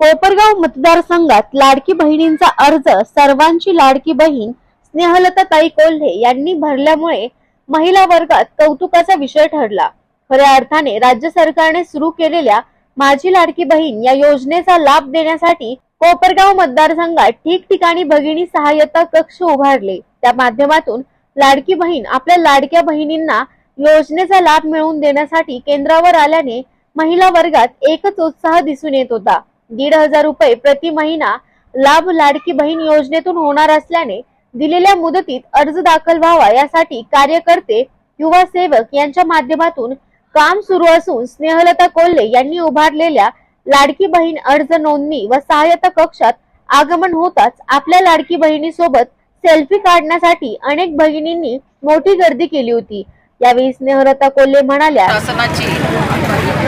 कोपरगाव मतदारसंघात लाडकी बहिणींचा अर्ज सर्वांची लाडकी बहीण स्नेहलता ताई कोल्हे यांनी भरल्यामुळे महिला वर्गात कौतुकाचा विषय ठरला. खऱ्या अर्थाने राज्य सरकारने सुरू केलेल्या माझी लाडकी बहीण या योजनेचा लाभ देण्यासाठी कोपरगाव मतदारसंघात ठिकठिकाणी भगिनी सहाय्यता कक्ष उभारले. त्या माध्यमातून लाडकी बहीण आपल्या लाडक्या बहिणींना योजनेचा लाभ मिळवून देण्यासाठी केंद्रावर आल्याने महिला वर्गात एकच उत्साह दिसून येत होता. दीड हजार रुपये प्रति महिना लाभ लाडकी बहीण योजनेतून होणार असल्याने दिलेल्या मुदतीत अर्ज दाखल व्हावा यासाठी कार्यकर्ते युवा सेवक यांच्या माध्यमातून काम सुरू असून स्नेहलता कोल्हे यांनी उभारलेल्या लाडकी बहीण अर्ज नोंदणी व सहायता कक्षात आगमन होताच आपल्या लाडकी बहिणीसोबत सेल्फी काढण्यासाठी अनेक भगिनींनी मोठी गर्दी केली होती. यावेळी स्नेहलता कोल्हे म्हणाल्या शासनाची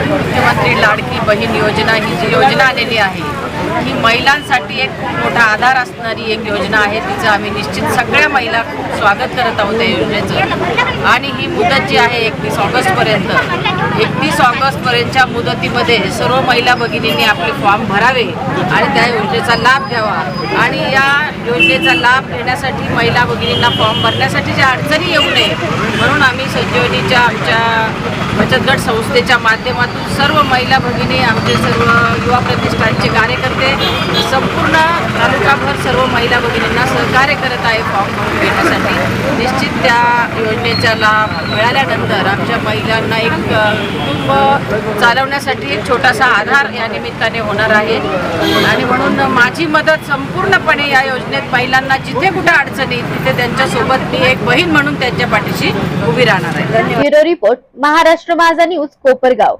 मुख्यमंत्री लाडकी बहीण योजना ही जी योजना आलेली आहे ही महिलांसाठी एक खूप मोठा आधार असणारी एक योजना आहे. तिचं आम्ही निश्चित सगळ्या महिला खूप स्वागत करत आहोत या योजनेचं. आणि ही मुदत जी आहे एकतीस ऑगस्टपर्यंत एकतीस ऑगस्टपर्यंतच्या मुदतीमध्ये सर्व महिला भगिनींनी आपले फॉर्म भरावे आणि त्या योजनेचा लाभ घ्यावा. आणि या योजनेचा लाभ घेण्यासाठी महिला भगिनींना फॉर्म भरण्यासाठी ज्या अडचणी येऊ नये संजीवनीच्या आमच्या बचत गट संस्थेच्या माध्यमातून सर्व महिला भगिनी आमचे सर्व युवा प्रतिष्ठानचे कार्यकर्ते सर्व महिला भगिनींना सहकार्य करत आहे फॉर्म भरून घेण्यासाठी. निश्चित त्या योजनेचा लाभ मिळाल्यानंतर आमच्या महिलांना एक कुटुंब चालवण्यासाठी एक छोटासा आधार या निमित्ताने होणार आहे. आणि म्हणून माझी मदत संपूर्णपणे या योजनेत महिलांना जिथे कुठे अडचणी तिथे त्यांच्यासोबत मी एक बहीण म्हणून त्यांच्या पाठीशी उभी राहणार आहे. धन्यवाद. ब्युरो रिपोर्ट महाराष्ट्र माझा न्यूज कोपरगाव.